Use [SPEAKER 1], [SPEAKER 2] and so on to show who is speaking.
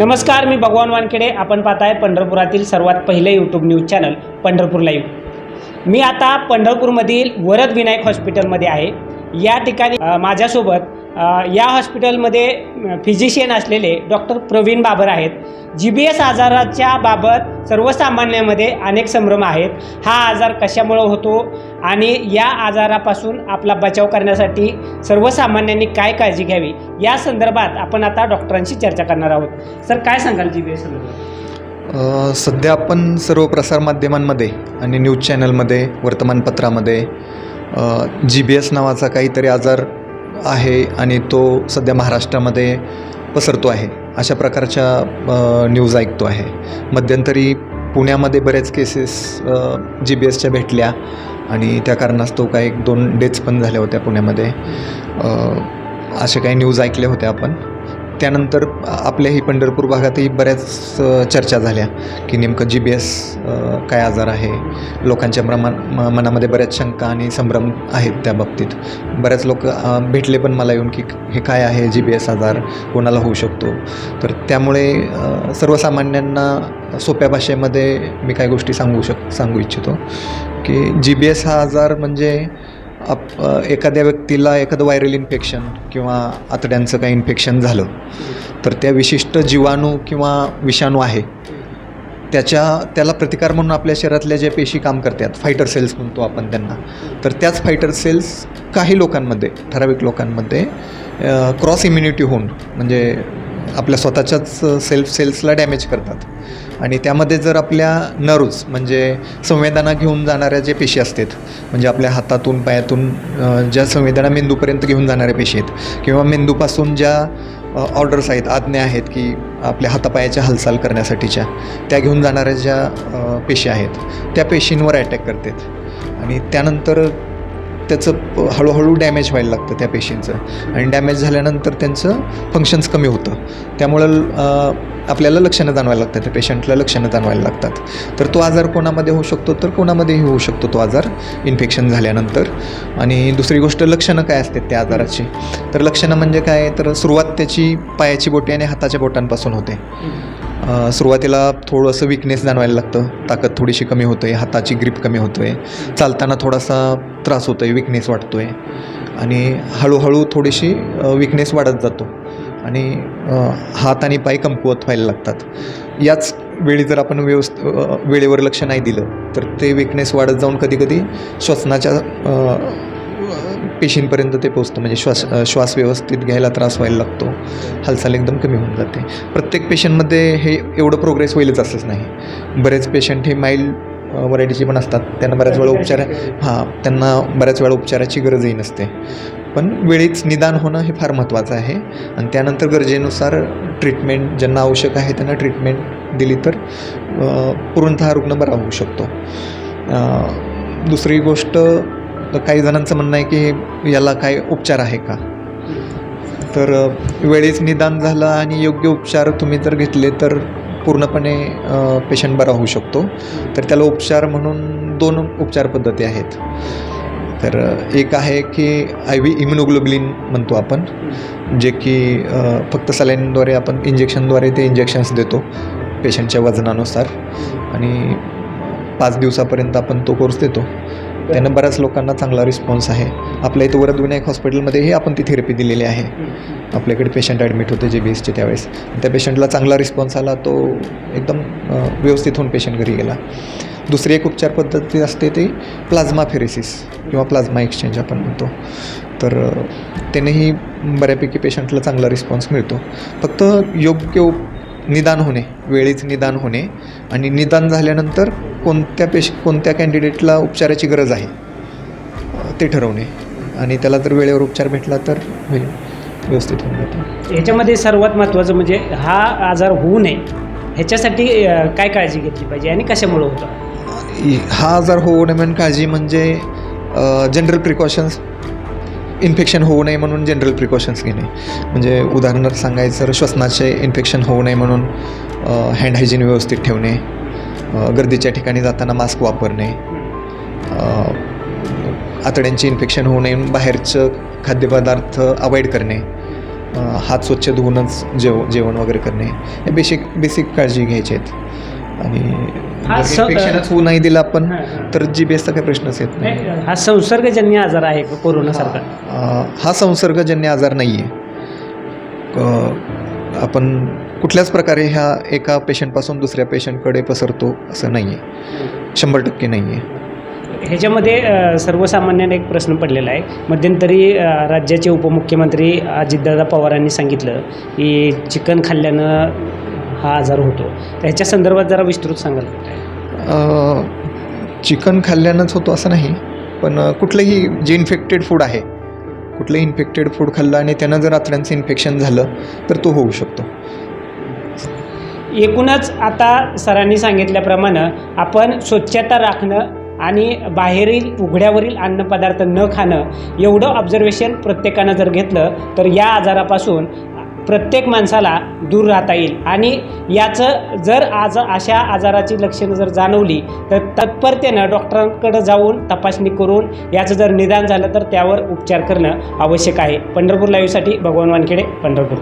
[SPEAKER 1] नमस्कार मी भगवान वानखेडे. आपण पाहताय पंढरपुरातील सर्वात पहिले YouTube news channel Pandharpur live मी आता पंढरपूरमधील वरद विनायक हॉस्पिटलमध्ये आहे. या ठिकाणी माझ्यासोबत या हॉस्पिटलमध्ये फिजिशियन असलेले डॉक्टर प्रवीण बाबर आहेत. जी बी एस आजाराच्या बाबत सर्वसामान्यामध्ये अनेक संभ्रम आहेत. हा आजार कशामुळं होतो आणि या आजारापासून आपला बचाव करण्यासाठी सर्वसामान्यांनी काय काळजी घ्यावी या संदर्भात आपण आता डॉक्टरांशी चर्चा करणार आहोत. सर काय सांगाल जी बी एस संदर्भात?
[SPEAKER 2] सध्या आपण सर्व प्रसारमाध्यमांमध्ये आणि न्यूज चॅनलमध्ये वर्तमानपत्रामध्ये जी बी एस नावाचा काहीतरी आजार आहे आणि तो सध्या महाराष्ट्रामध्ये पसरतो आहे. अशा प्रकारच्या न्यूज ऐकतो आहे. मध्यंतरी पुण्यामध्ये बरेच केसेस जी बी एसच्या भेटल्या आणि त्या कारणास्तव काही एक दोन डेथ्स पण झाल्या होत्या पुण्यामध्ये. असे काही न्यूज ऐकले होते आपण. त्यानंतर आपल्याही पंढरपूर भागातही बऱ्याच चर्चा झाल्या की नेमकं जी बी एस काय आजार आहे? लोकांच्या प्रमाण म- मनामध्ये बऱ्याच शंका आणि संभ्रम आहेत त्या बाबतीत. बऱ्याच लोक भेटले पण मला येऊन की हे काय आहे जी बी एस आजार? कोणाला होऊ शकतो? तर त्यामुळे सर्वसामान्यांना सोप्या भाषेमध्ये मी काही गोष्टी सांगू शक सांगू इच्छितो की जी बी एस हा आजार म्हणजे आप एखाद्या व्यक्तीला एखादं व्हायरल इन्फेक्शन किंवा आतड्यांचं काही इन्फेक्शन झालं तर त्या विशिष्ट जीवाणू किंवा विषाणू आहे त्याच्या त्याला प्रतिकार म्हणून आपल्या शरीरातल्या ज्या पेशी काम करतात फायटर सेल्स म्हणतो आपण त्यांना तर त्याच फायटर सेल्स काही लोकांमध्ये ठराविक लोकांमध्ये क्रॉस इम्युनिटी होऊन म्हणजे आपल्या स्वतःच्याच सेल्फ सेल्सला डॅमेज करतात. आणि त्यामध्ये जर आपल्या नरूज म्हणजे संवेदना घेऊन जाणाऱ्या जे पेशी असतात म्हणजे आपल्या हातातून पायातून ज्या संवेदना मेंदूपर्यंत घेऊन जाणाऱ्या पेशी आहेत किंवा मेंदूपासून ज्या ऑर्डर्स आहेत आज्ञा आहेत की आपल्या हातापायाच्या हालचाल करण्यासाठीच्या त्या घेऊन जाणाऱ्या ज्या पेशी आहेत त्या पेशींवर अटॅक करतात. आणि त्यानंतर त्याचं हळूहळू डॅमेज व्हायला लागतं त्या पेशींचं आणि डॅमेज झाल्यानंतर त्यांचं फंक्शन्स कमी होतं. त्यामुळं आपल्याला लक्षणं जाणवायला लागतात त्या पेशंटला लक्षणं जाणवायला लागतात. तर तो आजार कोणामध्ये होऊ शकतो? तर कोणामध्येही होऊ शकतो तो आजार इन्फेक्शन झाल्यानंतर. आणि दुसरी गोष्ट लक्षणं काय असतात त्या आजाराची? तर लक्षणं म्हणजे काय? तर सुरुवात त्याची पायाची बोटी आणि हाताच्या बोटांपासून होते. सुरुवातीला थोडंसं विकनेस जाणवायला लागतं. ताकद थोडीशी कमी होतो आहे हाताची ग्रीप कमी होतो आहे चालताना थोडासा त्रास होतो आहे विकनेस वाटतो आहे आणि हळूहळू थोडीशी विकनेस वाढत जातो. आणि हात आणि पाय कमकुवत व्हायला लागतात. याच वेळी जर आपण व्यवस्थ वेळेवर लक्ष नाही दिलं तर ते विकनेस वाढत जाऊन कधीकधी श्वसनाच्या पेशींपर्यंत ते पोचतं म्हणजे श्वास श्वास व्यवस्थित घ्यायला त्रास व्हायला लागतो. हालचाल एकदम कमी होऊन जाते. प्रत्येक पेशंटमध्ये हे एवढं प्रोग्रेस होईलच असंच नाही. बरेच पेशंट हे माइल्ड व्हरायटीचे पण असतात. त्यांना बऱ्याच वेळा उपचार हां त्यांना बऱ्याच वेळा उपचाराची गरजही नसते. पण वेळीच निदान होणं हे फार महत्त्वाचं आहे. आणि त्यानंतर गरजेनुसार ट्रीटमेंट ज्यांना आवश्यक आहे त्यांना ट्रीटमेंट दिली तर पूर्णतः रुग्ण बरा होऊ शकतो. दुसरी गोष्ट काही जणांचं म्हणणं आहे की याला काय उपचार आहे का? तर वेळेस वेळेच निदान झालं आणि योग्य उपचार तुम्ही जर घेतले तर पूर्णपणे पेशंट बरा होऊ शकतो. तर त्याला उपचार म्हणून दोन उपचार पद्धती आहेत. तर एक आहे की आय व्ही इम्युनोग्लोबुलिन म्हणतो आपण जे की फक्त सलाईनद्वारे आपण इंजेक्शनद्वारे ते इंजेक्शन्स देतो पेशंटच्या वजनानुसार. आणि पाच दिवसापर्यंत आपण तो कोर्स देतो. त्यानं बऱ्याच लोकांना चांगला रिस्पॉन्स आहे. आपल्या इथं वरद विनायक हॉस्पिटलमध्येही आपण ती थेरपी दिलेली आहे. आपल्याकडे पेशंट ॲडमिट होते जे बी एसचे त्यावेळेस. त्या पेशंटला चांगला रिस्पॉन्स आला तो एकदम व्यवस्थित होऊन पेशंट घरी गेला. दुसरी एक उपचार पद्धती असते ती प्लाझ्मा फेरेसिस किंवा प्लाझ्मा एक्सचेंज आपण म्हणतो. तर त्यानेही बऱ्यापैकी पेशंटला चांगला रिस्पॉन्स मिळतो. फक्त योग्य उप निदान होणे वेळीच निदान होणे आणि निदान झाल्यानंतर कोणत्या पेश कोणत्या कॅन्डिडेटला उपचाराची गरज आहे ते ठरवणे. आणि त्याला जर वेळेवर उपचार भेटला तर होईल व्यवस्थित होऊन जातं.
[SPEAKER 1] याच्यामध्ये सर्वात महत्त्वाचं म्हणजे हा आजार होऊ नये ह्याच्यासाठी काय काळजी घेतली पाहिजे आणि कशामुळं होतं?
[SPEAKER 2] हा आजार होऊ नये म्हणून काळजी म्हणजे जनरल प्रिकॉशन्स इन्फेक्शन होऊ नये म्हणून जनरल प्रिकॉशन्स घेणे. म्हणजे उदाहरणार्थ सांगायचं तर श्वसनाचे इन्फेक्शन होऊ नये म्हणून हँड हायजीन व्यवस्थित ठेवणे गर्दीच्या ठिकाणी जाताना मास्क वापरणे आतड्यांचे इन्फेक्शन होऊ नये म्हणून बाहेरचं खाद्यपदार्थ अवॉइड करणे हात स्वच्छ धुवूनच जेव जेवण वगैरे करणे हे बेसिक बेसिक काळजी घ्यायची आहेत. आणि
[SPEAKER 1] हा
[SPEAKER 2] होऊ नाही दिलं आपण. तर जी बेसचा काही प्रश्नच येत नाही.
[SPEAKER 1] हा संसर्गजन्य आजार आहे का कोरोनासारखा
[SPEAKER 2] हा संसर्गजन्य आजार नाही आहे आपण कुठल्याच प्रकारे ह्या एका पेशंटपासून दुसऱ्या पेशंटकडे पसरतो असं नाही आहे शंभर टक्के नाही आहे
[SPEAKER 1] ह्याच्यामध्ये सर्वसामान्याने एक प्रश्न पडलेला आहे. मध्यंतरी राज्याचे उपमुख्यमंत्री अजितदादा पवारांनी सांगितलं की चिकन खाल्ल्यानं हा आजार होतो. तर ह्याच्या संदर्भात जरा विस्तृत सांगाल
[SPEAKER 2] चिकन खाल्ल्यानंच होतो असं नाही पण कुठलंही जे इन्फेक्टेड फूड आहे कुठलंही इन्फेक्टेड फूड खाल्लं आणि त्यानं जर आतड्यांचं इन्फेक्शन झालं तर तो होऊ शकतो.
[SPEAKER 1] एकूणच आता सरांनी सांगितल्याप्रमाणे आपण स्वच्छता राखणं आणि बाहेरील उघड्यावरील अन्नपदार्थ न खाणं एवढं ऑब्झर्वेशन प्रत्येकानं जर घेतलं तर या आजारापासून प्रत्येक माणसाला दूर राहता येईल. आणि याचं जर आज अशा आजाराची लक्षणं जर जाणवली तर तत्परतेनं डॉक्टरांकडे जाऊन तपासणी करून याचं जर निदान झालं तर त्यावर उपचार करणं आवश्यक आहे. पंढरपूर लाईव्हसाठी भगवान वानखेडे पंढरपूर.